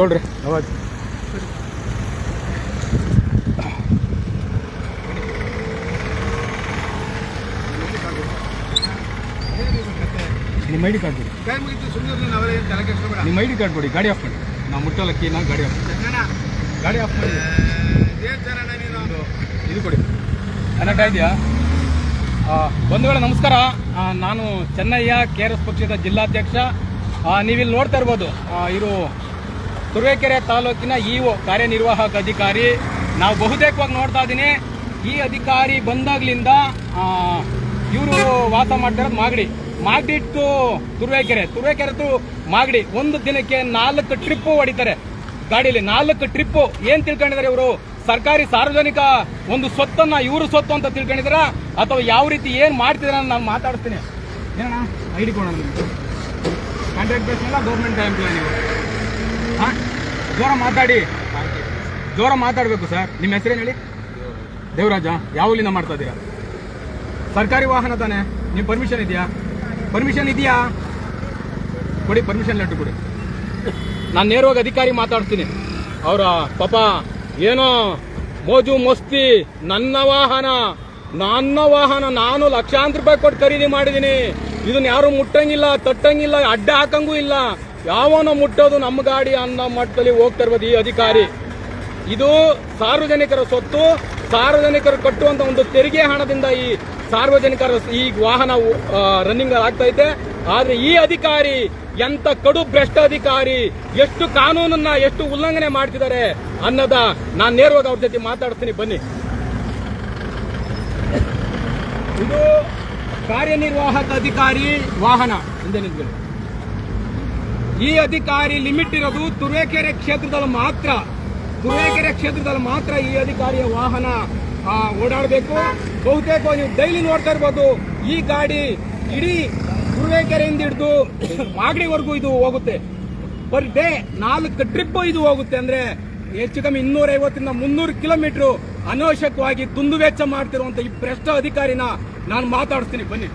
ಕೊಡ್ರಿ ಅವಾಗ ನಿಮ್ಮ ಐ ಡಿ ಕಾರ್ಡ್ ಕೊಡಿ. ನಿಮ್ಮ ಐ ಡಿ ಕಾರ್ಡ್ ಕೊಡಿ ಗಾಡಿ ಆಫ್ ಮಾಡಿ. ನಾವು ಮುಟ್ಟಲಕ್ಕಿ ನಾ ಗಾಡಿ ಆಫ್ ಗಾಡಿ ಆಫ್ ಮಾಡಿ. ಇದು ಕೊಡಿ. ಕನೆಕ್ಟ್ ಇದೆಯಾ ವೇಳೆ ನಮಸ್ಕಾರ. ನಾನು ಚೆನ್ನಯ್ಯ ಕೆ ಆರ್ ಎಸ್ ಪಕ್ಷದ ಜಿಲ್ಲಾಧ್ಯಕ್ಷ. ನೀವಿಲ್ಲಿ ನೋಡ್ತಾ ಇರ್ಬೋದು ಇರು ತುರುವೇಕೆರೆ ತಾಲೂಕಿನ ಇಒ ಕಾರ್ಯನಿರ್ವಾಹಕ ಅಧಿಕಾರಿ. ನಾವು ಬಹುತೇಕವಾಗಿ ನೋಡ್ತಾ ಇದ್ದೀನಿ. ಈ ಅಧಿಕಾರಿ ಬಂದಾಗ್ಲಿಂದ ಇವರು ವಾಸ ಮಾಡ್ತಿರೋದು ಮಾಗಡಿ. ಮಾಗಡಿ ಟು ತುರುವೇಕೆರೆ. ತುರುವೇಕೆರೆ ಟು ಮಾಗಡಿ. ಒಂದು ದಿನಕ್ಕೆ ನಾಲ್ಕು ಟ್ರಿಪ್ ಹೊಡಿತಾರೆ ಗಾಡಿಯಲ್ಲಿ ನಾಲ್ಕು ಟ್ರಿಪ್ ಏನ್ ತಿಳ್ಕೊಂಡಿದ್ದಾರೆ ಇವರು? ಸರ್ಕಾರಿ ಸಾರ್ವಜನಿಕ ಒಂದು ಸ್ವತ್ತನ್ನ, ಇವರು ಸ್ವತ್ತು ಅಂತ ತಿಳ್ಕೊಂಡಿದಾರ ಅಥವಾ ಯಾವ ರೀತಿ ಏನ್ ಮಾಡ್ತಿದ್ರ ನಾನು ಮಾತಾಡ್ತೀನಿ. ಏನಣ್ಣ? ಐಡಿ ಕೊಡೋಣ. ಕಾಂಟ್ರಾಕ್ಟ್ ಬೇಸ್ ಗೌರ್ಮೆಂಟ್ ಎಂಪ್ಲಾಯ್ ಜೋರ ಮಾತಾಡಿ. ಜೋರ ಮಾತಾಡಬೇಕು ಸರ್. ನಿಮ್ಮ ಹೆಸರೇನು ಹೇಳಿ? ದೇವರಾಜ. ಯಾವಲ್ಲಿಂದ ಮಾಡ್ತಾ ಇದ್ದೀರಾ ಸರ್ಕಾರಿ ವಾಹನ ತಾನೆ? ನೀವು ಪರ್ಮಿಷನ್ ಇದೆಯಾ? ಪರ್ಮಿಷನ್ ಇದೆಯಾ? ಕೊಡಿ ಪರ್ಮಿಷನ್ ಲೆಟ್ರ್ ಕೊಡಿ. ನಾನು ನೇರವಾಗಿ ಅಧಿಕಾರಿ ಮಾತಾಡ್ತೀನಿ. ಅವರ ಪಾಪ ಏನೋ ಮೋಜು ಮಸ್ತಿ, ನನ್ನ ವಾಹನ ನನ್ನ ವಾಹನ, ನಾನು ಲಕ್ಷಾಂತರ ರೂಪಾಯಿ ಕೊಟ್ಟು ಖರೀದಿ ಮಾಡಿದ್ದೀನಿ ಇದನ್ನ ಯಾರು ಮುಟ್ಟಂಗಿಲ್ಲ, ತಟ್ಟಂಗಿಲ್ಲ, ಅಡ್ಡ ಹಾಕಂಗೂ ಇಲ್ಲ. ಯಾವನೋ ಮುಟ್ಟೋದು ನಮ್ಮ ಗಾಡಿ ಅನ್ನೋ ಮಟ್ಟದಲ್ಲಿ ಹೋಗ್ತಾ ಇರ್ಬೋದು ಈ ಅಧಿಕಾರಿ. ಇದು ಸಾರ್ವಜನಿಕರ ಸ್ವತ್ತು ಸಾರ್ವಜನಿಕರು ಕಟ್ಟುವಂತ ಒಂದು ತೆರಿಗೆ ಹಣದಿಂದ ಈ ಸಾರ್ವಜನಿಕರ ಈ ವಾಹನ ರನ್ನಿಂಗ್ ಆಗ್ತಾ ಇದೆ ಆದ್ರೆ ಈ ಅಧಿಕಾರಿ ಎಂತ ಕಡು ಭ್ರಷ್ಟ ಅಧಿಕಾರಿ, ಎಷ್ಟು ಕಾನೂನನ್ನ ಎಷ್ಟು ಉಲ್ಲಂಘನೆ ಮಾಡ್ತಿದ್ದಾರೆ ಅನ್ನೋದ ನಾನು ನೇರವಾಗಿ ಅವ್ರ ಜೊತೆ ಮಾತಾಡ್ತೀನಿ, ಬನ್ನಿ. ಇದು ಕಾರ್ಯನಿರ್ವಾಹಕ ಅಧಿಕಾರಿ ವಾಹನ ಹಿಂದೆ ನಿಂತ್ಕೊಳ್ಳಿ. ಈ ಅಧಿಕಾರಿ ಲಿಮಿಟ್ ಇರೋದು ತುರುವೇಕೆರೆ ಕ್ಷೇತ್ರದಲ್ಲಿ ಮಾತ್ರ. ತುರುವೇಕೆರೆ ಕ್ಷೇತ್ರದಲ್ಲಿ ಮಾತ್ರ ಈ ಅಧಿಕಾರಿಯ ವಾಹನ ಓಡಾಡಬೇಕು. ಬಹುತೇಕ ನೀವು ಡೈಲಿ ನೋಡ್ತಾ ಇರ್ಬೋದು, ಈ ಗಾಡಿ ಇಡೀ ತುರುವೇಕೆರೆಯಿಂದ ಹಿಡಿದು ಮಾಗಡಿವರೆಗೂ ಇದು ಹೋಗುತ್ತೆ. ಪರ್ ಡೇ ನಾಲ್ಕು ಟ್ರಿಪ್ ಇದು ಹೋಗುತ್ತೆ ಅಂದ್ರೆ ಹೆಚ್ಚು ಕಮ್ಮಿ ಇನ್ನೂರೈವತ್ತರಿಂದ ಮುನ್ನೂರು ಕಿಲೋಮೀಟರ್ ಅನವಶ್ಯಕವಾಗಿ ದುಂದು ವೆಚ್ಚ ಮಾಡ್ತಿರುವಂತ ಈ ಭ್ರಷ್ಟ ಅಧಿಕಾರಿನ ನಾನು ಮಾತಾಡಿಸ್ತೀನಿ, ಬನ್ನಿ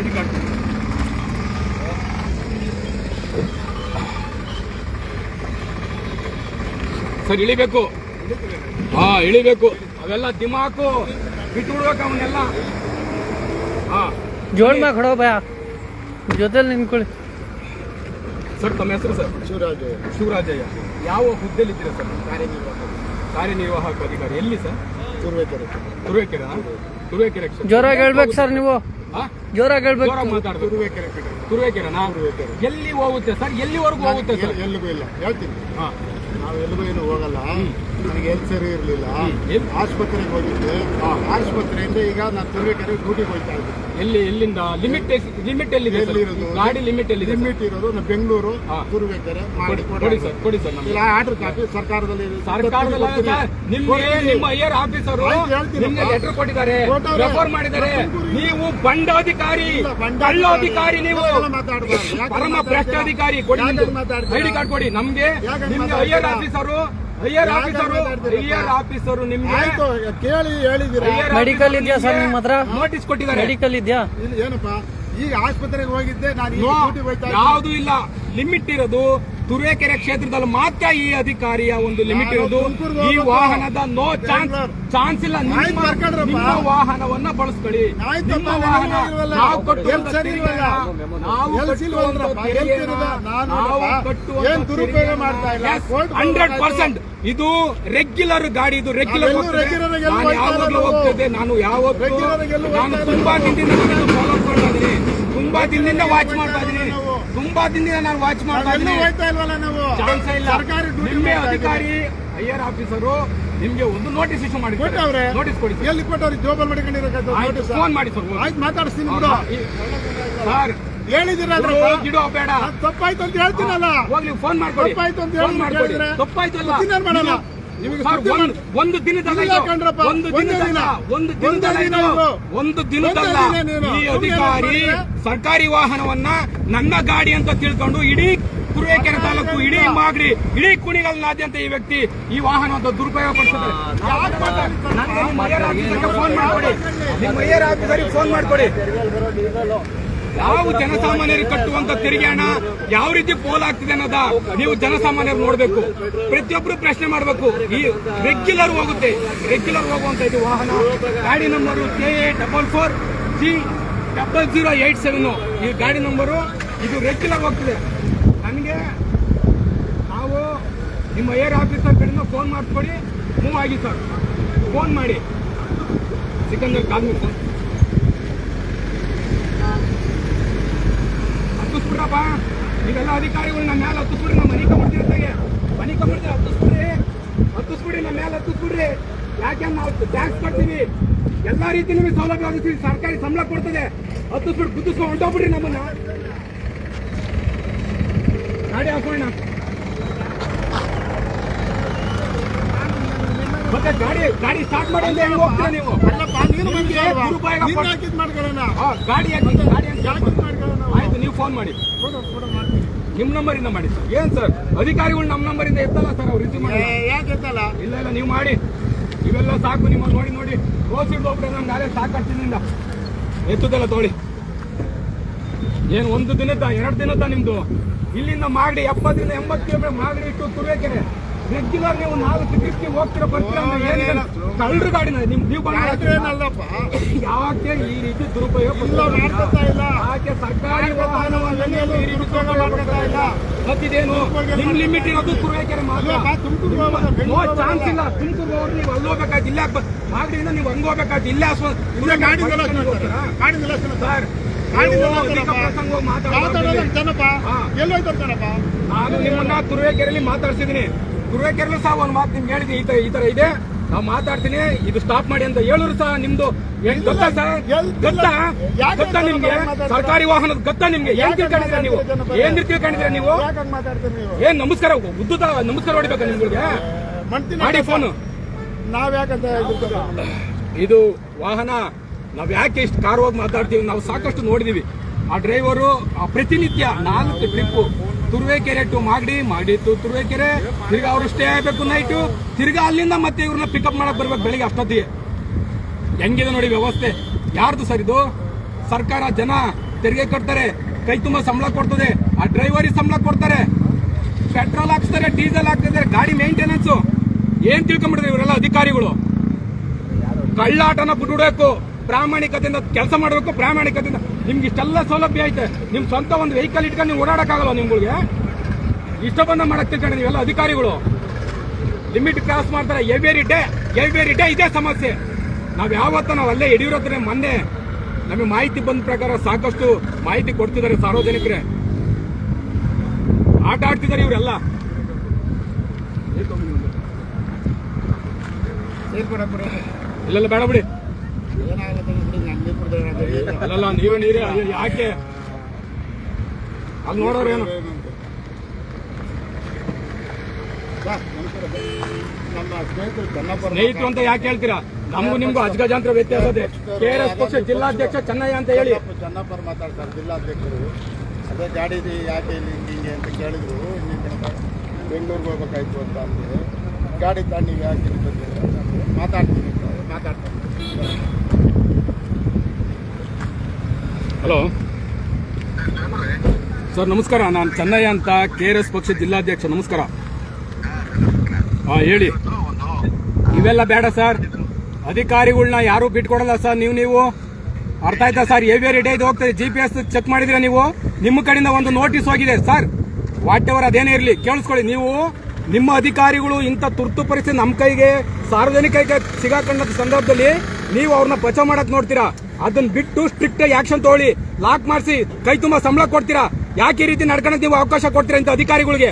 ಐಡಿ ಕಾರ್ಡ್ ಕೊಡಿ. ಸರ್ ಇಳಿಬೇಕು. ಹಾ ಇಳಿಬೇಕು. ಅವೆಲ್ಲ ದಿಮಾಕು ಬಿಟ್ಟು ಬಿಡ್ಬೇಕು ಅವನ್ನೆಲ್ಲ. ಹಾ. ಜೋಡ್ ಮ್ಯಾಗ ಹೊಡೋ ಭಯ. ಜೊತೆಲಿ ನಿಂತ್ಕೊಳ್ಳಿ. ಸರ್ ತಮ್ಮ ಹೆಸರು ಸರ್? ಶಿವರಾಜಯ್ಯ. ಶಿವರಾಜಯ್ಯ. ಯಾವ ಹುದ್ದೆಲಿ ಇದ್ದೀರಾ ಸರ್? ಕಾರ್ಯನಿರ್ವಾಹಕ ಅಧಿಕಾರಿ. ಎಲ್ಲಿ ಸರ್? ತುರುವೇಕೆರೆ. ತುರುವೇಕೆರೆ ತುರುವೇಕೆರೆ. ಜೋರಾಗಿ ಹೇಳ್ಬೇಕು ಸರ್ ನೀವು. ಹಾ? ಜೋರಾಗಿ ಹೇಳ್ಬೇಕು. ಜೋರಾಗಿ ಮಾತಾಡ್ಬೇಕು. ತುರ್ಬೇಕರೆ ಕಡೆ ತುರುವೇಕೆರೆನಾ? ಎಲ್ಲಿ ಹೋಗುತ್ತೆ ಸರ್? ಎಲ್ಲಿವರೆಗೂ ಹೋಗುತ್ತೆ ಸರ್? ಎಲ್ಲಿಗೂ ಇಲ್ಲ. ಹೇಳ್ತೀನಿ. ಹಾ. ನಾವು ಎಲ್ಲಿಗೂ ಏನು ಹೋಗಲ್ಲ. ನನಗೆ ಎಲ್ಲಿ ಸರಿ ಇರಲಿಲ್ಲ? ಆಸ್ಪತ್ರೆಗೆ ಹೋಗಿದ್ದೆ. ಆಸ್ಪತ್ರೆಯಿಂದ ಈಗ ನಾನು ತುರ್ಬೇಕರೆ ಡ್ಯೂಟಿಗೆ ಹೋಗ್ತಾ ಇದ್ದೀನಿ. ಎಲ್ಲಿ ಎಲ್ಲಿಂದ? ಲಿಮಿಟ್ ಲಿಮಿಟ್ ಎಲ್ಲಿದೆ ಗಾಡಿ ಲಿಮಿಟ್ ಎಲ್ಲಿದೆ ಲಿಮಿಟ್ ಇರೋದು ಬೆಂಗಳೂರು ಮಾಡಿ ಕೊಡಿ ಸರ್ ಕೊಡಿ ಸರ್ ನಮ್ಗೆ. ಆರ್ಡರ್ ಕಾಪಿ ಸರ್ಕಾರದಲ್ಲಿ. ಸರ್ಕಾರದಲ್ಲ ನಿಮ್ಗೆ ನಿಮ್ಮ ಐಯರ್ ಆಫೀಸರ್ ನಿಮ್ಗೆ ಲೆಟರ್ ಕೊಟ್ಟಿದ್ದಾರೆ. ರೆಫರ್ ಮಾಡಿದ್ದಾರೆ. ನೀವು ಬಂಡಾಧಿಕಾರಿ. ಬಂಡಾಧಿಕಾರಿ. ಕಳ್ಳಾಧಿಕಾರಿ ನೀವು? ಪರಮ ಭ್ರಷ್ಟಾಧಿಕಾರಿ ಕೊಡಿ? ಐಡಿ ಕಾರ್ಡ್ ಕೊಡಿ. ನಮ್ಗೆ ನಿಮ್ಗೆ? ಐಯರ್ ಆಫೀಸರು ಆಫೀಸರು ನಿಮ್ಗೆ ಆಯ್ತು ಕೇಳಿ ಹೇಳಿದಿರಾ? ಮೆಡಿಕಲ್ ಇದೆಯಾ ಸರ್ ನಿಮ್ಮ ಹತ್ರ? ನೋಟಿಸ್ ಕೊಟ್ಟಿದ್ದಾರೆ. ಮೆಡಿಕಲ್ ಇದೆಯಾ? ಇಲ್ಲಿ ಏನಪ್ಪ? ಈಗ ಆಸ್ಪತ್ರೆಗೆ ಹೋಗಿದ್ದೆ ನಾನು ಯಾವುದು ಇಲ್ಲ. ಲಿಮಿಟ್ ಇರೋದು. ತುರುವೇಕೆರೆ ಕ್ಷೇತ್ರದಲ್ಲಿ ಮಾತ್ರ ಈ ಅಧಿಕಾರಿಯ ಒಂದು ಲಿಮಿಟ್ ಇರೋದು ಈ ವಾಹನದ ನೋ ಚಾನ್ಸ್ ಚಾನ್ಸ್ ಇಲ್ಲ. ನಿಮ್ಮ ವಾಹನವನ್ನ ಬಳಸ್ಕೊಳ್ಳಿ. ನಿಮ್ಮ ವಾಹನ. ನಾವು? ನಾವು ಹಂಡ್ರೆಡ್. ಪರ್ಸೆಂಟ್ ಇದು ರೆಗ್ಯುಲರ್ ಗಾಡಿ ಇದು ರೆಗ್ಯುಲರ್ ನಾನು ಯಾವಾಗಲೂ ಹೋಗ್ತಿದ್ದೆ ನಾನು ಯಾವ ನಾನು ತುಂಬಾ. ದಿನದಿಂದ ಫಾಲೋ ಮಾಡ್ತಾ ಇದ್ದೀನಿ. ತುಂಬಾ ದಿನದಿಂದ ವಾಚ್ ಮಾಡ್ತಾ ಇದ್ದೀನಿ. ತುಂಬಾ ದಿನದಿಂದ ನಾನು ವಾಚ್ ಮಾಡ್ತಾ ಇದ್ದೀನಿ. ಇಲ್ವಲ್ಲ ನಾವು? ಸರ್ಕಾರಿ ಮಾಡ್ತಾ ಅಧಿಕಾರಿ ಐಆರ್ ಆಫೀಸರು ನಿಮ್ಗೆ ಒಂದು ನೋಟಿಸ್ ಇಶ್ಯೂ ಮಾಡಿ ಕೊಟ್ಟವ್ರೆ? ನೋಟಿಸ್ ಕೊಡಿ ಎಲ್ಲಿ ಕೊಟ್ಟವ್ರಿ ಜೋಬಲ್ ಮಾಡ್ಕೊಂಡಿರೋ ಫೋನ್ ಮಾಡಿ ಸರ್ ಆಯ್ತು ಮಾತಾಡಿಸ್ತೀನಿ ಬಿಡು. ಸರ್. ಹೇಳಿದಿರಲ್ರ ಗಿಡೋ ಬೇಡ ತಪ್ಪಾಯ್ತು ಅಂತ ಹೇಳ್ತೀನಲ್ಲ. ಹೋಗ್ಲಿ ಫೋನ್ ಮಾಡ್ಕೊಡಿ. ತಪ್ಪಾಯ್ತು ಅಂತ ಹೇಳಿ ತಪ್ಪಾಯ್ತು ಅಲ್ಲ ಮತ್ತಿನ್ನೇನ್ ಒಂದು- ದಿನದಲ್ಲ ಒಂದು ದಿನದಲ್ಲ ದಿನ. ಒಂದು ದಿನದಲ್ಲ. ಒಂದು ದಿನದಲ್ಲ. ಈ ಅಧಿಕಾರಿ ಸರ್ಕಾರಿ ವಾಹನವನ್ನ ನನ್ನ ಗಾಡಿ ಅಂತ ತಿಳ್ಕೊಂಡು ಇಡೀ ಕುರುವೇಕೆರೆ ತಾಲೂಕು ಇಡೀ ಮಾಗಡಿ ಇಡೀ ಕುಣಿಗಲ್ನಾದ್ಯಂತ ಈ ವ್ಯಕ್ತಿ ಈ ವಾಹನದ ದುರುಪಯೋಗ ಪಡಿಸಿದ್ದಾರೆ ಫೋನ್ ಮಾಡ್ಕೊಡಿ ನಿಮ್ಮ ಮೇಯರ್ ಆಫೀಸರಿಗೆ ಫೋನ್ ಮಾಡ್ಕೊಡಿ ಯಾವ ಜನಸಾಮಾನ್ಯರಿಗೆ ಕಟ್ಟುವಂತ ತೆರಿಗೆ ಹಣ ಯಾವ ರೀತಿ ಪೋಲ್ ಆಗ್ತಿದೆ ಅನ್ನೋದ ನೀವು ಜನಸಾಮಾನ್ಯರು ನೋಡಬೇಕು. ಪ್ರತಿಯೊಬ್ಬರು ಪ್ರಶ್ನೆ ಮಾಡಬೇಕು. ಈ ರೆಗ್ಯುಲರ್ ಹೋಗುತ್ತೆ. ರೆಗ್ಯುಲರ್ ಹೋಗುವಂತ ಇದು ವಾಹನ. ಗಾಡಿ number K A double four G double zero eight seven ಈ ಗಾಡಿ ನಂಬರು ಇದು ರೆಗ್ಯುಲರ್ ಹೋಗ್ತಿದೆ. ನನಗೆ ನಾವು ನಿಮ್ಮ ಏರ್ ಆಫೀಸರ್ ಕಡೆಯಿಂದ ಫೋನ್ ಮಾಡಿಸ್ಕೊಡಿ ಮೂವ್ ಆಗಿ ಸರ್ ಫೋನ್ ಮಾಡಿ. ಸಿಕಂದರ್ ಕಾಲ್ ಫೋನ್ ಹತ್ತಿಸ್ಬಿಡ್ರಪ್ಪ ನೀವೆಲ್ಲ ಅಧಿಕಾರಿಗಳು ನಮ್ಮ ಮೇಲೆ ಹತ್ತಿಸ್ಬಿಡ್ರಿ ನಮ್ಮ ಮನೆ ಕಂಬಿಡ್ತೀವಿ ಅಂತಾಗೆ ಮನೆ ಕಂಬಿಡ್ತೀವಿ ಹತ್ತಿಸ್ಬಿಡ್ರಿ ಹತ್ತಿಸ್ಬಿಡ್ರಿ ನಮ್ಮ ಮೇಲೆ ಹತ್ತಿಸ್ಬಿಡ್ರಿ. ಯಾಕೆ ನಾವು ಟ್ಯಾಕ್ಸ್ ಕಟ್ತೀವಿ? ಎಲ್ಲಾ ರೀತಿ ನಿಮಗೆ ಸೌಲಭ್ಯ ಒದಗಿಸ್ತೀವಿ. ಸರ್ಕಾರಿ ಸಂಬಳ ಕೊಡ್ತದೆ. ಹತ್ತಿಸ್ಬಿಟ್ಟು ಕುದಿಸ್ಕೊಂಡು ಹೊಂಟೋಗ್ಬಿಡ್ರಿ ನಮ್ಮನ್ನ. ಗಾಡಿ ಹಾಕೋಣ ಮತ್ತೆ ಗಾಡಿ ಗಾಡಿ ಸ್ಟಾರ್ಟ್ ಮಾಡಿ ಅಂತ ಹೆಂಗ್ ಹೋಗ್ತೀರಾ ನೀವು? ಗಾಡಿ ಗಾಡಿ ಯಾಕೆ ಯಾಕಿದ್ ಮಾಡ್ಕೊಳ್ಳೋಣ ಆಯ್ತು ನೀವು ಫೋನ್ ಮಾಡಿ. ಕೊಡು, ಕೊಡು, ಮಾಡ್ತೀನಿ. ನಿಮ್ ನಂಬರಿಂದ ಮಾಡಿ ಸರ್. ಏನ್ ಸರ್? ಅಧಿಕಾರಿಗಳು ನಮ್ಮ ನಂಬರಿಂದ ಎತ್ತಲ್ಲ ಸರ್ ಅವ್ರು ರಿಸೀವ್ ಮಾಡಿ ಯಾಕೆ ಎತ್ತಲ್ಲ? ಇಲ್ಲ ಇಲ್ಲ ನೀವು ಮಾಡಿ. ಇವೆಲ್ಲ ಸಾಕು ನಿಮ್ಮ ನೋಡಿ ನೋಡಿ. ರೋಸ್ ಇಡ್ದೊಬ್ರೆ ನಮ್ಗೆ ಅದೇ ಸಾಕಾಗ್ತಿನಿಂದ ಎತ್ತುದಲ್ಲ ತೋಳಿ ಏನು ಒಂದು ದಿನದ ಎರಡು ದಿನದ ನಿಮ್ದು? ಇಲ್ಲಿಂದ ಮಾಡಿ ಎಪ್ಪತ್ತರಿಂದ ಎಂಬತ್ತು ಕಿಲೋಮೀಟರ್ ಮಾಗಡಿ ಇಟ್ಟು ತುರುವೇಕೆರೆ. ರೆಗ್ಯುಲರ್ ನೀವು ನಾಲ್ಕು ಟ್ರಿಪ್ಗೆ ಹೋಗ್ತೀರಾ ಬರ್ತೀರಾ ಅಂದ್ರೆ ಏನಿಲ್ಲ ಕಳ್ಳರು ಗಾಡಿನ ನಿಮ್ ನೀವು ಯಾಕೆ ಈ ರೀತಿ ದುರುಪಯೋಗ ಇಲ್ಲ ಯಾಕೆ ಸರ್ಕಾರಿ ವಾಹನವನ್ನು ಈ ರೀತಿ ಇಲ್ಲ. ಮತ್ತಿದೇನು? ನಿಮ್ ಲಿಮಿಟ್ ಇರೋದು ಕುರುವೇಕೆರೆ ಮಾತ್ರ. ಚಾನ್ಸ್ ಇಲ್ಲ. ತುಮಕೂರು ಹೋಗಿ ನೀವು ಅಲ್ಲಿ ಹೋಗ್ಬೇಕಾದ್ ಇಲ್ಲ. ಮಾಗಡಿಯಿಂದ ನೀವು ಹಂಗ ಹೋಗ್ಬೇಕಾದ್ ಇಲ್ಲೇ. ಗಾಡಿ. ಸರ್. ಗಾಡಿ ನೀವು ನಿಲ್ಲಿಸ್ತಾರಪ್ಪ. ಅಧಿಕ ಪ್ರಸಂಗ ಹೋಗಿ ಮಾತಾಡೋದು ಮಾತಾಡೋದು ಜನಪ್ಪ. ಹಾ. ನಾನು ನಿಮ್ಮನ್ನ ತುರುವೇಕೆರೆಯಲ್ಲಿ ಮಾತಾಡ್ಸಿದೀನಿ ತುರುವೇಕೆರೆಲ್ಲೂ ಸಹ ಒಂದು ಮಾತು ನಿಮ್ಗೆ ಹೇಳಿದ್ವಿ ಈ ತರ ಈ ತರ ಇದೆ. ನಾವು ಮಾತಾಡ್ತೀನಿ ಇದು ಸ್ಟಾಪ್ ಮಾಡಿ ಅಂತ ಹೇಳೋರು ಸಹ ನಿಮ್ದು ಗೊತ್ತಾ ಸರ್? ಗೊತ್ತಾ? ಗೊತ್ತಾ ನಿಮ್ಗೆ? ಸರ್ಕಾರಿ ವಾಹನದ ಗೊತ್ತಾ ನಿಮ್ಗೆ? ಏನ್ ತಿಳ್ಕೊಂಡಿದ್ರೆ ನೀವು? ಏನ್ ತಿಳ್ಕೊಂಡಿದ್ರೆ ನೀವು? ಏನ್ ನಮಸ್ಕಾರ ಉದ್ದುದ ನಮಸ್ಕಾರ ಹೊಡಿಬೇಕಾ ನಿಮ್ಗೆ ಮಾಡಿ ಫೋನು ನಾವ್ ಯಾಕಂತ ಇದು ಇದು ವಾಹನ ನಾವ್ ಯಾಕೆ ಇಷ್ಟು ಕಾರ್ ಹೋಗಿ ಮಾತಾಡ್ತೀವಿ ನಾವು ಸಾಕಷ್ಟು ನೋಡಿದೀವಿ. ಆ ಡ್ರೈವರು ಆ ಪ್ರತಿನಿತ್ಯ ನಾಲ್ಕು trip Turuvekere to Magadi Magadi to Turuvekere. ತಿರ್ಗಾ ಅವ್ರು ಸ್ಟೇ ಆಗಬೇಕು ನೈಟು ತಿರ್ಗಾ ಅಲ್ಲಿಂದ ಮತ್ತೆ ಇವ್ರನ್ನ ಪಿಕಪ್ ಮಾಡಕ್ ಬರ್ಬೇಕು ಬೆಳಿಗ್ಗೆ ಅಷ್ಟೊತ್ತಿಗೆ. ಹೆಂಗಿದೆ ನೋಡಿ ವ್ಯವಸ್ಥೆ. ಯಾರ್ದು ಸರ್ ಇದು? ಸರ್ಕಾರ ಜನ ತೆರಿಗೆ ಕಟ್ತಾರೆ. ಕೈ ತುಂಬ ಸಂಬಳ ಕೊಡ್ತದೆ. ಆ ಡ್ರೈವರಿಗೆ ಸಂಬಳ ಕೊಡ್ತಾರೆ. ಪೆಟ್ರೋಲ್ ಹಾಕ್ಸ್ತಾರೆ ಡೀಸೆಲ್ ಹಾಕ್ತಿದ್ದಾರೆ ಗಾಡಿ ಮೇಂಟೆನೆನ್ಸ್ ಏನ್ ತಿಳ್ಕೊಂಡ್ಬಿಡ್ತಾರೆ ಇವರೆಲ್ಲ ಅಧಿಕಾರಿಗಳು? ಕಳ್ಳಾಟನ ಬಿಟ್ಬಿಡ್ಬೇಕು. ಪ್ರಾಮಾಣಿಕತೆಯಿಂದ ಕೆಲಸ ಮಾಡಬೇಕು ಪ್ರಾಮಾಣಿಕತೆಯಿಂದ ನಿಮ್ಗೆ ಇಷ್ಟೆಲ್ಲ ಸೌಲಭ್ಯ ಐತೆ. ನಿಮ್ ಸ್ವಂತ ಒಂದು ವೆಹಿಕಲ್ ಇಟ್ಕೊಂಡು ನೀವು ಓಡಾಡಕ್ಕಾಗಲ್ಲ ನಿಮ್ಗಳಿಗೆ? ಇಷ್ಟ ಬಂದ ಮಾಡಕ್ ತಿಳ್ಕೊಂಡು ನೀವೆಲ್ಲ ಅಧಿಕಾರಿಗಳು. ಲಿಮಿಟ್ ಕ್ರಾಸ್ ಮಾಡ್ತಾರೆ. ಎವ್ರಿ ಡೇ ಎವ್ರಿ ಡೇ ಇದೇ ಸಮಸ್ಯೆ. ನಾವ್ ಯಾವತ್ತ ನಾವು ಅಲ್ಲೇ ಯಡಿಯೂರಪ್ಪನೇ ಮೊನ್ನೆ ನಮಗೆ ಮಾಹಿತಿ ಬಂದ ಪ್ರಕಾರ ಸಾಕಷ್ಟು ಮಾಹಿತಿ ಕೊಡ್ತಿದ್ದಾರೆ ಸಾರ್ವಜನಿಕರೇ. ಆಟ ಆಡ್ತಿದ್ದಾರೆ ಇವರೆಲ್ಲ. ಇಲ್ಲ ಇಲ್ಲೆಲ್ಲ ಬೇಡ ಬಿಡಿ. ಅಲ್ಲಲ್ಲ ನೀವೇ ನೀರೇ ಯಾಕೆ ಅಲ್ಲಿ ನೋಡೋರು ಏನು ನಮ್ಮ ಸ್ನೇಹಿತರು ಚೆನ್ನಪ್ಪರ ಸ್ನೇಹಿತರು ಅಂತ ಯಾಕೆ ಹೇಳ್ತೀರಾ? ನಮಗೂ ನಿಮ್ಗೂ ಅಜ್ಗಜಾಂತರ ವ್ಯತ್ಯಾಸ ಇದೆ. ಕೆಆರ್ಎಸ್ ಆರ್ ಎಸ್ ಪಕ್ಷ ಜಿಲ್ಲಾಧ್ಯಕ್ಷ ಚೆನ್ನಯ್ಯ ಅಂತ ಹೇಳಿ. ಚೆನ್ನಪ್ಪರು ಮಾತಾಡ್ತಾರೆ ಜಿಲ್ಲಾಧ್ಯಕ್ಷರು. ಅದೇ ಗಾಡಿ ಯಾಕೆ ಇಲ್ಲಿ ಹಿಂಗೆ ಹಿಂಗೆ ಅಂತ ಕೇಳಿದ್ರು. ಬೆಂಗಳೂರಿಗೆ ಹೋಗ್ಬೇಕಾಯ್ತು ಅಂತ ಅಂದ್ರೆ ಗಾಡಿ ತಾಣಿ ಯಾಕೆ ಮಾತಾಡ್ತೀನಿ. ಮಾತಾಡ್ತೀನಿ. ಹಲೋ. ಸರ್, ನಮಸ್ಕಾರ. ನಾನು ಚೆನ್ನಯ್ಯ ಅಂತ ಕೆ ಆರ್ ಎಸ್ ಪಕ್ಷ ಜಿಲ್ಲಾಧ್ಯಕ್ಷ. ನಮಸ್ಕಾರ. ಹಾಂ, ಹೇಳಿ. ಇವೆಲ್ಲ ಬೇಡ ಸರ್. ಅಧಿಕಾರಿಗಳನ್ನ ಯಾರು ಬಿಟ್ಕೊಡಲ್ಲ ಸರ್ ನೀವು ನೀವು. ಅರ್ಥ ಆಯ್ತಾ ಸರ್? ಡೇ ಇದು ಹೋಗ್ತದೆ. ಜಿ ಪಿ ಎಸ್ ಚೆಕ್ ಮಾಡಿದ್ರೆ ನೀವು. ನಿಮ್ಮ ಕಡೆಯಿಂದ ಒಂದು ನೋಟಿಸ್ ಹೋಗಿದೆ ಸರ್. ವಾಟ್ ಎವರ್ ಅದೇನೇ ಇರಲಿ, ಕೇಳಿಸ್ಕೊಳ್ಳಿ. ನೀವು ನಿಮ್ಮ ಅಧಿಕಾರಿಗಳು ಇಂಥ ತುರ್ತು ಪರಿಸ್ಥಿತಿ ನಮ್ಮ ಕೈಗೆ ಸಾರ್ವಜನಿಕ ಸಿಗಾಕೊಂಡ ಸಂದರ್ಭದಲ್ಲಿ ನೀವು ಅವ್ರನ್ನ ಬಚಾವ್ ಮಾಡಕ್ ನೋಡ್ತೀರಾ? ಅದನ್ನ ಬಿಟ್ಟು ಸ್ಟ್ರಿಕ್ಟ್ ಆಗಿ ಆಕ್ಷನ್ ತಗೊಳ್ಳಿ. ಲಾಕ್ ಮಾಡಿಸಿ, ಕೈ ತುಂಬಾ ಸಂಬಳ ಕೊಡ್ತೀರಾ? ಯಾಕೆ ಈ ರೀತಿ ನಡ್ಕೊಳಕ್ ನೀವು ಅವಕಾಶ ಕೊಡ್ತೀರಾ ಅಂತ ಅಧಿಕಾರಿಗಳಿಗೆ?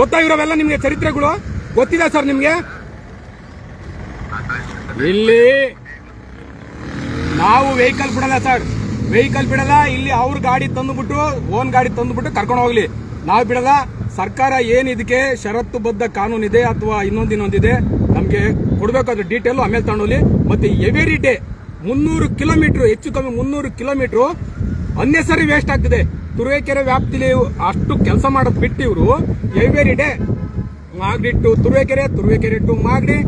ಗೊತ್ತಾಗಿರೋವೆಲ್ಲ ನಿಮಗೆ ಚರಿತ್ರೆಗಳು? ಗೊತ್ತಿದೆ ಸರ್ ನಿಮ್ಗೆ? ಇಲ್ಲಿ ನಾವು ವೆಹಿಕಲ್ ಬಿಡಲ್ಲ ಸರ್. ವೆಹಿಕಲ್ ಬಿಡಲ್ಲ, ಇಲ್ಲಿ ಅವ್ರ ಗಾಡಿ ತಂದುಬಿಟ್ಟು ಓನ್ ಗಾಡಿ ತಂದುಬಿಟ್ಟು ಕರ್ಕೊಂಡು ಹೋಗ್ಲಿ. ನಾವು ಬಿಡಲ್ಲ, ಸರ್ಕಾರ ಏನ್ ಇದಕ್ಕೆ ಷರತ್ತುಬದ್ಧ ಕಾನೂನಿದೆ ಅಥವಾ ಇನ್ನೊಂದು ಇನ್ನೊಂದಿದೆ ನಮಗೆ ಕೊಡಬೇಕಾದ್ರೆ ಡೀಟೇಲ್ ಆಮೇಲೆ ತಗೊಂಡೋಗ್ಲಿ ಮತ್ತೆ ಎವ್ರಿ ಡೇ ಮುನ್ನೂರು ಕಿಲೋಮೀಟರ್, ಹೆಚ್ಚು ಕಮ್ಮಿ ಮುನ್ನೂರು ಕಿಲೋಮೀಟರ್ ಅನ್ನೆಸರಿ ವೇಸ್ಟ್ ಆಗ್ತಿದೆ. ತುರುವೇಕೆರೆ ವ್ಯಾಪ್ತಿಲಿ ಅಷ್ಟು ಕೆಲಸ ಮಾಡೋದು ಬಿಟ್ಟು ಇವರು every day Magadi to Turuvekere Turuvekere to Magadi.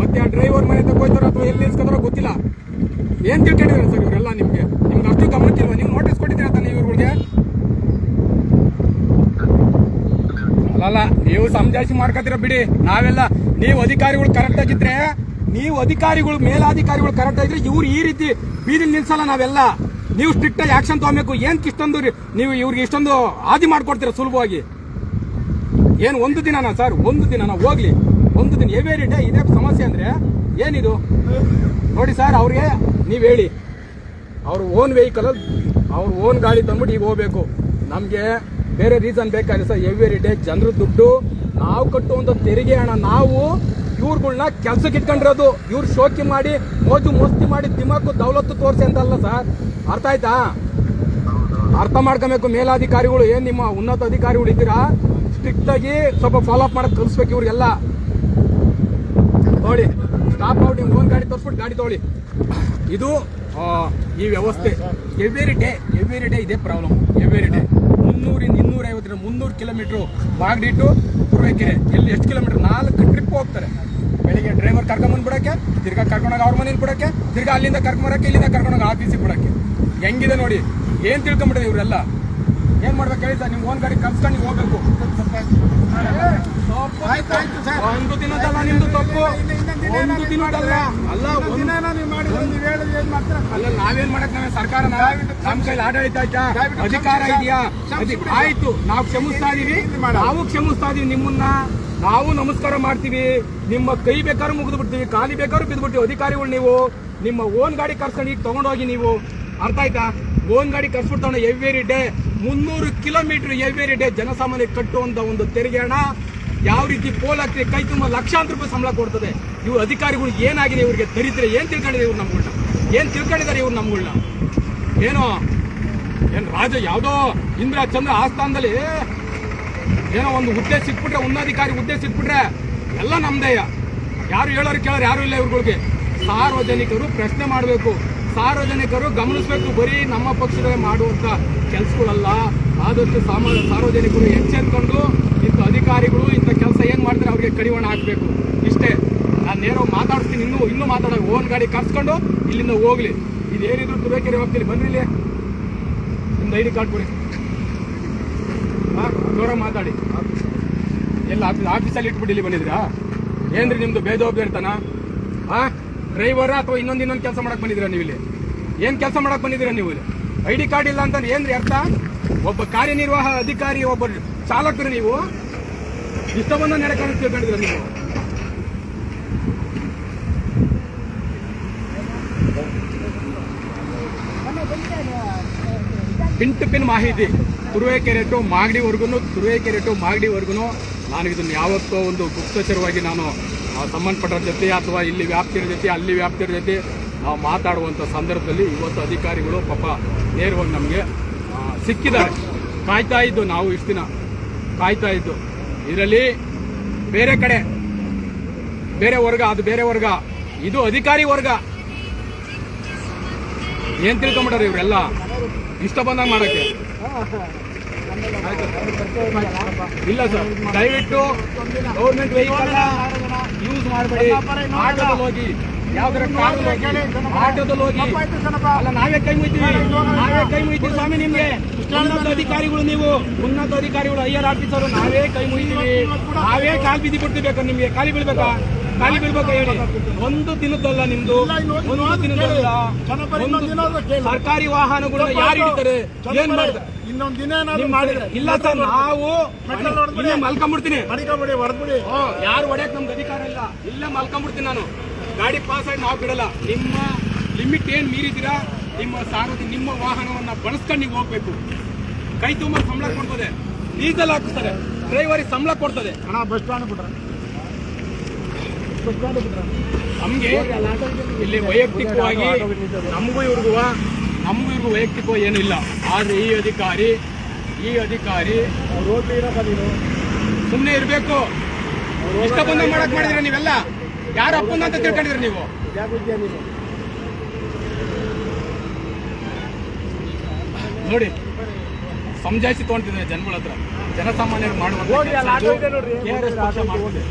ಮತ್ತೆ ಆ ಡ್ರೈವರ್ ಮನೆ ತಗೋತಾರ ಅಥವಾ ಎಲ್ಲಿ ಗೊತ್ತಿಲ್ಲ. ಏನ್ ತಿಳ್ಕೊಂಡಿದ್ರೆ ಸರ್ ಇವರೆಲ್ಲ ನಿಮ್ಗೆ? ನಿಮ್ಗೆ ಅಷ್ಟು ಗಮನಕ್ಕಿಲ್ವಾ ನೀವು ನೋಟಿಸ್ ಕೊಟ್ಟಿದ್ದೀರಾ ತಾನೆ ಇವ್ರಿಗೆ ಅಲ್ಲಲ್ಲ, ನೀವು ಸಮಜಾಯಿಸಿ ಮಾಡ್ಕೊತೀರ ಬಿಡಿ. ನಾವೆಲ್ಲ, ನೀವು ಅಧಿಕಾರಿಗಳು ಕರೆಕ್ಟ್ ಆಗಿದ್ರೆ ನೀವು ಅಧಿಕಾರಿಗಳು, ಮೇಲಾಧಿಕಾರಿಗಳು ಕರೆಕ್ಟ್ ಆಗಿದ್ರೆ ಇವ್ರು ಈ ರೀತಿ ಬೀದಿಲಿ ನಿಲ್ಸಲ್ಲ ನಾವೆಲ್ಲ. ನೀವು ಸ್ಟ್ರಿಕ್ಟ್ ಆಗಿ ಆಕ್ಷನ್ ತಗೋಬೇಕು. ಏನ್ ಇಷ್ಟೊಂದು ನೀವು ಇವ್ರಿಗೆ ಇಷ್ಟೊಂದು ಆದಿ ಮಾಡ್ಕೊಡ್ತೀರ ಸುಲಭವಾಗಿ? ಏನು ಒಂದು ದಿನನಾ ಸರ್? ಒಂದು ದಿನನಾ? ಹೋಗ್ಲಿ. ಒಂದು ದಿನ ಎವೇರಿ ಡೇ ಇದೇ ಸಮಸ್ಯೆ ಅಂದ್ರೆ ಏನಿದು? ನೋಡಿ ಸರ್, ಅವ್ರಿಗೆ ನೀವು ಹೇಳಿ. ಅವ್ರ ಓನ್ ವೆಹಿಕಲ್ ಅವ್ರ ಓನ್ ಗಾಡಿ ತಂದ್ಬಿಟ್ಟು ಈಗ ಹೋಗ್ಬೇಕು. ನಮಗೆ ಬೇರೆ ರೀಸನ್ ಬೇಕಾದ್ರೆ ಸರ್ ಎವ್ರಿ ಡೇ ಜನರ ದುಡ್ಡು ನಾವು ಕಟ್ಟುವಂಥ ತೆರಿಗೆ ಹಣ ನಾವು ಇವ್ರುಗಳ್ನ ಕೆಲ್ಸಕ್ಕೆ ಇಟ್ಕೊಂಡಿರೋದು, ಇವ್ರು ಶೋಕಿ ಮಾಡಿ, ಮೋಜು ಮೋಸ್ತಿ ಮಾಡಿ ದಿಮಾಕು ದೌಲತ್ತು ತೋರಿಸಿ ಅಂತಲ್ಲ ಸರ್? ಅರ್ಥ ಆಯ್ತಾ? ಅರ್ಥ ಮಾಡ್ಕೊಬೇಕು. ಮೇಲಾಧಿಕಾರಿಗಳು ಏನು ನಿಮ್ಮ ಉನ್ನತ ಅಧಿಕಾರಿಗಳು ಇದ್ದೀರಾ? ಸ್ಟ್ರಿಕ್ಟ್ ಆಗಿ ಸ್ವಲ್ಪ ಫಾಲೋ ಅಪ್ ಮಾಡಕ್ ಕಲಿಸ್ಬೇಕು ಇವ್ರಿಗೆಲ್ಲ. ನೋಡಿ ಸ್ಟಾಪ್ ಔಟ್ ಓನ್ ಗಾಡಿ ತೋರಿಸ್ಬಿಟ್ಟು ಗಾಡಿ ತೊಗೊಳ್ಳಿ ಇದು ಈ ವ್ಯವಸ್ಥೆ ಎವ್ರಿ ಡೇ ಎವ್ರಿ ಡೇ ಇದೇ ಪ್ರಾಬ್ಲಮ್ ಎವ್ರಿ ಡೇ ಮುನ್ನೂರು ಕಿಲೋಮೀಟರ್ ಬಾಗ್ಡಿಟ್ಟು ಪೂರ್ವಕ್ಕೆ ಎಲ್ಲಿ ಎಷ್ಟು ಕಿಲೋಮೀಟ್ರ್? ನಾಲ್ಕು ಟ್ರಿಪ್ ಹೋಗ್ತಾರೆ. ಬೆಳಿಗ್ಗೆ ಡ್ರೈವರ್ ಕರ್ಕೊಂಬಂದ್ ಬಿಡೋಕ್ಕೆ, ತಿರ್ಗಾ ಕರ್ಕೊಂಡೋಗಿ ಅವ್ರ ಮನೇಲಿ ಬಿಡೋಕ್ಕೆ, ತಿರ್ಗಾ ಅಲ್ಲಿಂದ ಕರ್ಕೊಂಬರಕ್ಕೆ ಇಲ್ಲಿಂದ ಕರ್ಕೊಂಡೋಗಿ ಆಫೀಸಿಗೆ ಬಿಡೋಕ್ಕೆ. ಹೆಂಗಿದೆ ನೋಡಿ? ಏನು ತಿಳ್ಕೊಂಬಿಟ್ಟಿದೆ ಇವರೆಲ್ಲ? ಏನ್ ಮಾಡ್ಬೇಕು ಹೇಳಿ ಸರ್ ನಿಮ್ ಓನ್ ಗಾಡಿ ಕಲ್ಸ್ಕೊಂಡು ನೀವು ಹೋಗ್ಬೇಕು. ಆಯ್ತು ಆಯ್ತು ಸರ್. ಒಂದು ದಿನದಲ್ಲ ನಿಮ್ದು ತಪ್ಪು. ಒಂದು ದಿನದಲ್ಲ. ಅಲ್ಲ ಒಂದು ದಿನ ನೀವು ಮಾಡಿದ್ರೆ ನೀವು ಹೇಳಿದ್ರೆ ಏನು ಮಾಡ್ತೀರಾ ಅಲ್ಲ ನಾವೇನ್ ಮಾಡಕ್ ನಾವೇ ಸರ್ಕಾರ ನಮ್ ಕೈಲಿ ಆಡಳಿತ ಆಯ್ತಾ? ಅಧಿಕಾರ ಇದೆಯಾ? ಆಯ್ತು ನಾವು ಕ್ಷಮಿಸ್ತಾ ಇದೀವಿ. ನಾವು ಕ್ಷಮಿಸ್ತಾ ಇದೀವಿ ನಿಮ್ಮನ್ನ. ನಾವು ನಮಸ್ಕಾರ ಮಾಡ್ತೀವಿ. ನಿಮ್ಮ ಕೈ ಬೇಕಾದ್ರೂ ಮುಗಿದು ಬಿಡ್ತೀವಿ ಖಾಲಿ ಬೇಕಾದ್ರೂ ಬಿದ್ಬಿಡ್ತೀವಿ ಅಧಿಕಾರಿಗಳು ನೀವು ನಿಮ್ಮ ಓನ್ ಗಾಡಿ ಕರ್ಸ್ಕೊಂಡು ಈಗ ತಗೊಂಡೋಗಿ ನೀವು. ಅರ್ಥ ಆಯ್ತಾ? ಓನ್ ಗಾಡಿ ಕರ್ಸ್ಬಿಡ್ತಾವ ಎವ್ರಿ ಡೇ ಮುನ್ನೂರು ಕಿಲೋಮೀಟರ್ ಎವ್ರಿ ಡೇ ಜನಸಾಮಾನ್ಯ ಕಟ್ಟುವಂತ ಒಂದು ತೆರಿಗೆ ಹಣ ಯಾವ ರೀತಿ ಪೋಲ್ ಕೈ ತುಂಬ ಲಕ್ಷಾಂತರ ರೂಪಾಯಿ ಸಂಬಳ ಕೊಡ್ತದೆ. ಇವ್ರ ಅಧಿಕಾರಿಗಳು ಏನಾಗಿದೆ ಇವರಿಗೆ ದರಿದ್ರೆ ಏನ್ ತಿಳ್ಕೊಂಡಿದೆ ಇವ್ರು ನಮ್ಗಳ್ನ? ಏನ್ ತಿಳ್ಕೊಂಡಿದ್ದಾರೆ ಇವ್ರು ನಮ್ಗಳ್ನ? ಏನೋ, ಏನ್ ರಾಜ ಯಾವ್ದೋ ಇಂದ್ರ ಚಂದ್ರ ಆಸ್ಥಾನದಲ್ಲಿ ಏನೋ ಒಂದು ಹುದ್ದೆ ಸಿಕ್ಬಿಟ್ರೆ, ಉನ್ನಾಧಿಕಾರಿ ಹುದ್ದೆ ಸಿಕ್ಬಿಟ್ರೆ, ಎಲ್ಲ ನಮ್ದೇಯ ಯಾರು ಹೇಳೋರು ಕೇಳೋರು ಯಾರು ಇಲ್ಲ ಇವ್ರುಗಳಿಗೆ. ಸಾರ್ವಜನಿಕರು ಪ್ರಶ್ನೆ ಮಾಡಬೇಕು. ಸಾರ್ವಜನಿಕರು ಗಮನಿಸಬೇಕು, ಬರೀ ನಮ್ಮ ಪಕ್ಷದವೇ ಮಾಡುವಂಥ ಕೆಲಸಗಳಲ್ಲ. ಆದಷ್ಟು ಸಾಮಾನ್ಯ ಸಾರ್ವಜನಿಕರು ಎಚ್ಚೆತ್ಕೊಂಡು ಇಂಥ ಅಧಿಕಾರಿಗಳು ಇಂಥ ಕೆಲಸ ಏನು ಮಾಡ್ತಾರೆ ಅವ್ರಿಗೆ ಕಡಿವಾಣ ಹಾಕಬೇಕು. ಇಷ್ಟೇ. ನಾನು ನೇರ ಮಾತಾಡ್ತೀನಿ ಇನ್ನೂ ಇನ್ನೂ ಮಾತಾಡೋ, ಓನ್ ಗಾಡಿ ಕರ್ಸ್ಕೊಂಡು ಇಲ್ಲಿಂದ ಹೋಗಲಿ. ಇದು ಏನಿದ್ರು ತುರುವೇಕೆರೆ ಹೋಗ್ತೀನಿ ಬನ್ನಿ ಇಲ್ಲಿ. ನಿಮ್ದು ಐ ಡಿ ಕಾರ್ಡ್ ಕೊಡಿ. ಜೋರ ಮಾತಾಡಿ. ಎಲ್ಲ ಆಫೀಸ್, ಆಫೀಸಲ್ಲಿ ಇಟ್ಬಿಟ್ಟು ಇಲ್ಲಿ ಬಂದಿದ್ರಾ ಏನ್ರಿ ನಿಮ್ದು ಬೇಜವಾಬ್ದಾರಿತನ? ಹಾ? ಡ್ರೈವರ್ ಅಥವಾ ಇನ್ನೊಂದು ಇನ್ನೊಂದು ಕೆಲಸ ಮಾಡಕ್ ಬಂದಿದ್ದೀರಾ ನೀವು ಇಲ್ಲಿ? ಏನ್ ಕೆಲಸ ಮಾಡಕ್ ಬಂದಿದ್ದೀರಾ ನೀವು ಇಲ್ಲಿ? ಐ ಡಿ ಕಾರ್ಡ್ ಇಲ್ಲ ಅಂತಂದ್ರೆ ಏನ್ರಿ ಅರ್ಥ? ಒಬ್ಬ ಕಾರ್ಯನಿರ್ವಾಹ ಅಧಿಕಾರಿ, ಒಬ್ಬ ಚಾಲಕರು ನೀವು? ಇಷ್ಟವನ್ನು ನಡೆಕೊಂಡು ತಿಳ್ಕೊಂಡಿದ್ರ ನೀವು. ಪಿನ್ ಟು ಪಿನ್ ಮಾಹಿತಿ. ತುರುವೇಕೆರೆ ಟು ಮಾಗಡಿವರೆಗೂ ತುರುವೇಕೆರೆ ಟು ಮಾಗಡಿವರೆಗೂ ನಾನು ಇದನ್ನು ಯಾವತ್ತೋ ಒಂದು ಗುಪ್ತಚರವಾಗಿ ನಾನು ಸಂಬಂಧಪಟ್ಟ ಜೊತೆ ಅಥವಾ ಇಲ್ಲಿ ವ್ಯಾಪ್ತಿಯರ ಜೊತೆ, ಅಲ್ಲಿ ವ್ಯಾಪ್ತಿಯರ ಜೊತೆ ನಾವು ಮಾತಾಡುವಂಥ ಸಂದರ್ಭದಲ್ಲಿ ಇವತ್ತು ಅಧಿಕಾರಿಗಳು ಪಾಪ ನೇರವಾಗಿ ನಮಗೆ ಸಿಕ್ಕಿದ್ದಾರೆ. ಕಾಯ್ತಾ ಇದ್ದು ನಾವು ಇಷ್ಟು ದಿನ, ಕಾಯ್ತಾ ಇದ್ದು. ಇದರಲ್ಲಿ ಬೇರೆ ಕಡೆ, ಬೇರೆ ವರ್ಗ, ಅದು ಬೇರೆ ವರ್ಗ, ಇದು ಅಧಿಕಾರಿ ವರ್ಗ. ಏನ್ ತಿಳ್ಕೊಂಬಿಟ್ಟಾರೆ ಇವರೆಲ್ಲ? ಇಷ್ಟ ಬಂದಾಗ ಮಾಡಕ್ಕೆ. ಇಲ್ಲ ಸರ್. ದಯವಿಟ್ಟು ಗೌರ್ಮೆಂಟ್ ವೆಹಿಕಲ್ ಯೂಸ್ ಮಾಡಬೇಡಿ. ಆಟೋದಲ್ಲಿ ಹೋಗಿ. ಯಾವ್ದಾರ ಆಟೋದಲ್ಲಿ ಹೋಗಿ. ಅಲ್ಲ ನಾವೇ ಕೈ ಮುಯ್ತೀವಿ ನಾವೇ ಕೈ ಮುಯ್ತೀವಿ ಸ್ವಾಮಿ ನಿಮ್ಗೆ ಉನ್ನತ ಅಧಿಕಾರಿಗಳು ನೀವು. ಉನ್ನತ ಅಧಿಕಾರಿಗಳು ಐಆರ್ ಆಫೀಸರು ನಾವೇ ಕೈ ಮುಯ್ತೀವಿ ನಾವೇ ಕಾಲು ಬಿದ್ದಿ ಬಿಡ್ತೀವಿ ಬೇಕಾ? ನಿಮ್ಗೆ ಖಾಲಿ ಬೀಳ್ಬೇಕಾ? ಖಾಲಿ ಬಿಡ್ಬೇಕು ಹೇಳಿ. ಒಂದು ದಿನದಲ್ಲ ನಿಮ್ದು ಒಂದು ದಿನದಲ್ಲ. ಒಂದು ಸರ್ಕಾರಿ ವಾಹನಗಳು ಯಾರು ಹಿಡಿತಾರೆ? ಏನ್ ಮಾಡ್ತಾರೆ? ಇನ್ನೊಂದ್ ದಿನ ಮಾಡಿದ್ರೆ ಇಲ್ಲ ಸರ್ ನಾವು. ಇಲ್ಲೇ ಮಲ್ಕೊಂಡ್ಬಿಡ್ತೀನಿ ಮಡಿಕಬಿಡಿ ಹೊಡೆದ್ಬಿಡಿ ಯಾರು ಹೊಡೆಯಕ್ ನಮ್ಗೆ ಅಧಿಕಾರ ಇಲ್ಲ. ಇಲ್ಲೇ ಮಲ್ಕೊಂಡ್ಬಿಡ್ತೀನಿ ನಾನು. ಗಾಡಿ ಪಾಸ್ ಆಗಿ ನಾವು ಬಿಡಲ್ಲ. ನಿಮ್ಮ ಲಿಮಿಟ್ ಏನ್ ಮೀರಿದ್ದೀರಾ? ನಿಮ್ಮ ಸಾರ್ವಜನಿಕ ನಿಮ್ಮ ವಾಹನವನ್ನ ಬಳಸ್ಕೊಂಡು ನೀವು ಹೋಗ್ಬೇಕು. ಕೈ ತುಂಬ ಸಂಬಳ ಕೊಡ್ತದೆ. ಡೀಸೆಲ್ ಹಾಕಿಸ್ತಾರೆ. ಡ್ರೈವರಿಗೆ ಸಂಬಳ ಕೊಡ್ತದೆ. ಹಣ ಬಸ್ ಸ್ಟ್ಯಾಂಡ್ ಬಿಟ್ರೆ. ನಮ್ಗೆ ಇಲ್ಲಿ ವೈಯಕ್ತಿಕವಾಗಿ ನಮಗೂ ಇವ್ರಿಗೂ ನಮಗೂ ಇವ್ರಿಗೂ ವೈಯಕ್ತಿಕವಾಗಿ ಏನಿಲ್ಲ ಆದರೆ ಈ ಅಧಿಕಾರಿ ಈ ಅಧಿಕಾರಿ ರೋಡ್ ಸುಮ್ಮನೆ ಇರಬೇಕು. ಇಷ್ಟ ಬಂದ ಮಾಡಕ್ ಮಾಡಿದಿರ ನೀವೆಲ್ಲ? ಯಾರು ಅಪ್ಪಂದ ಅಂತ ತಿಳ್ಕೊಂಡಿದ್ರಿ ನೀವು? ನೋಡಿ ಸಮಜಾಯಿಸಿ ತೊಗೊಂತಿದ್ದಾರೆ ಜನಗಳ ಹತ್ರ. ಜನಸಾಮಾನ್ಯರು ಮಾಡುವಂತ ಹೋಗಿ ಅಲ್ಲಿ ಆಟೋ ಇದೆ ನೋಡ್ರಿ. ಕೆಲ್ಸ KRS ಪಕ್ಷ ಮಾಡ್ತಿದೆ.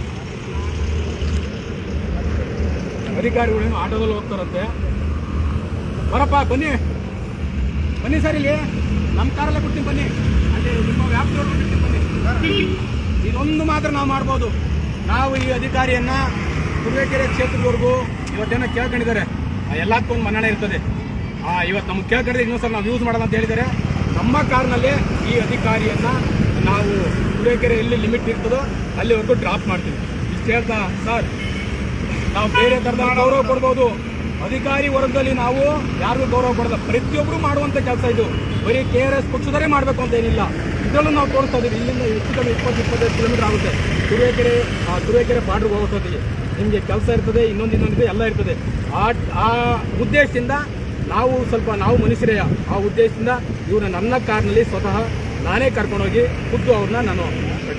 ಅಧಿಕಾರಿಗಳೇನು ಆಟೋದಲ್ಲಿ ಹೋಗ್ತಾರಂತೆ. ಬರಪ್ಪ ಬನ್ನಿ. ಬನ್ನಿ ಸರ್ ಇಲ್ಲಿ. ನಮ್ಮ ಕಾರಲ್ಲೇ ಬಿಡ್ತೀನಿ ಬನ್ನಿ. ಅಲ್ಲಿ ನಿಮ್ಮ ವ್ಯಾಪ್ತಿಯವ್ರಿಗೆ ಬಿಡ್ತೀನಿ ಬನ್ನಿ. ಇದೊಂದು ಮಾತ್ರ ನಾವು ಮಾಡ್ಬೋದು. ನಾವು ಈ ಅಧಿಕಾರಿಯನ್ನು ತುರುವೇಕೆರೆ ಕ್ಷೇತ್ರದವರೆಗೂ ಇವತ್ತೇನೋ ಕೇಳ್ಕೊಂಡಿದ್ದಾರೆ. ಆ, ಎಲ್ಲದಕ್ಕೂ ಒಂದು ಮನ್ನಣೆ ಇರ್ತದೆ. ಆ, ಇವತ್ತು ನಮ್ಗೆ ಕೇಳ್ಕೊಂಡಿದ್ರೆ ಇನ್ನೊಂದು ಸರ್ ನಾವು ಯೂಸ್ ಮಾಡೋಣ ಅಂತ ಹೇಳಿದ್ದಾರೆ. ನಮ್ಮ ಕಾರ್ನಲ್ಲಿ ಈ ಅಧಿಕಾರಿಯನ್ನು ನಾವು ತುರುವೇಕೆರೆ ಎಲ್ಲಿ ಲಿಮಿಟ್ ಇರ್ತದೋ ಅಲ್ಲಿವರೆಗೂ ಡ್ರಾಪ್ ಮಾಡ್ತೀವಿ. ಇಷ್ಟು ಹೇಳ್ತಾ ಸರ್. ನಾವು ಬೇರೆ ತರದ ಗೌರವ ಕೊಡ್ಬೋದು. ಅಧಿಕಾರಿ ವರ್ಗದಲ್ಲಿ ನಾವು ಯಾರಿಗೂ ಗೌರವ ಕೊಡಲ್ಲ. ಪ್ರತಿಯೊಬ್ಬರು ಮಾಡುವಂತ ಕೆಲಸ ಇದು. ಬರೀ ಕೆ ಆರ್ ಎಸ್ ಪಕ್ಷದವರೇ ಮಾಡಬೇಕು ಅಂತ ಏನಿಲ್ಲ. ಇದರಲ್ಲೂ ನಾವು ತೋರಿಸ್ತಾ ಇದ್ದೀವಿ ಇಲ್ಲಿಂದ ಹೆಚ್ಚು ಕಮ್ಮಿ ಇಪ್ಪತ್ತು, ಇಪ್ಪತ್ತೈದು ಕಿಲೋಮೀಟರ್ ಆಗುತ್ತೆ. ತುರುವೇಕೆರೆ ತುರುವೇಕೆರೆ ಬಾರ್ಡ್ರಿಗೆ ಹೋಗೋಸೋದಿಗೆ ನಿಮಗೆ ಕೆಲಸ ಇರ್ತದೆ, ಇನ್ನೊಂದು ಇನ್ನೊಂದು ಎಲ್ಲ ಇರ್ತದೆ. ಆ ಆ ಉದ್ದೇಶದಿಂದ ನಾವು ಸ್ವಲ್ಪ ನಾವು ಮನುಷ್ಯರೇ ಆ ಉದ್ದೇಶದಿಂದ ಇವ್ರನ್ನ ನನ್ನ ಕಾರ್ನಲ್ಲಿ ಸ್ವತಃ ನಾನೇ ಕರ್ಕೊಂಡೋಗಿ ಖುದ್ದು ಅವ್ರನ್ನ ನಾನು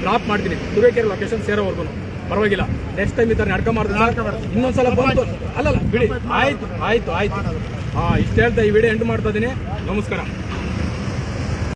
ಡ್ರಾಪ್ ಮಾಡ್ತೀನಿ. ತುರುವೇಕೆರೆ ಲೊಕೇಶನ್ ಸೇರೋವರೆಗೂ ಪರವಾಗಿಲ್ಲ. ನೆಕ್ಸ್ಟ್ ಟೈಮ್ ಈ ಥರ ನಡ್ಕ ಮಾಡ್ತಾರೆ ಇನ್ನೊಂದ್ಸಲ ಬಂತು. ಅಲ್ಲಲ್ಲ ಬಿಡಿ. ಆಯ್ತು. ಆಯ್ತು ಆಯ್ತು ಹಾ ಇಷ್ಟ ಹೇಳ್ತಾ ಈ ವಿಡಿಯೋ ಎಂಟು ಮಾಡ್ತಾ ಇದೀನಿ. ನಮಸ್ಕಾರ.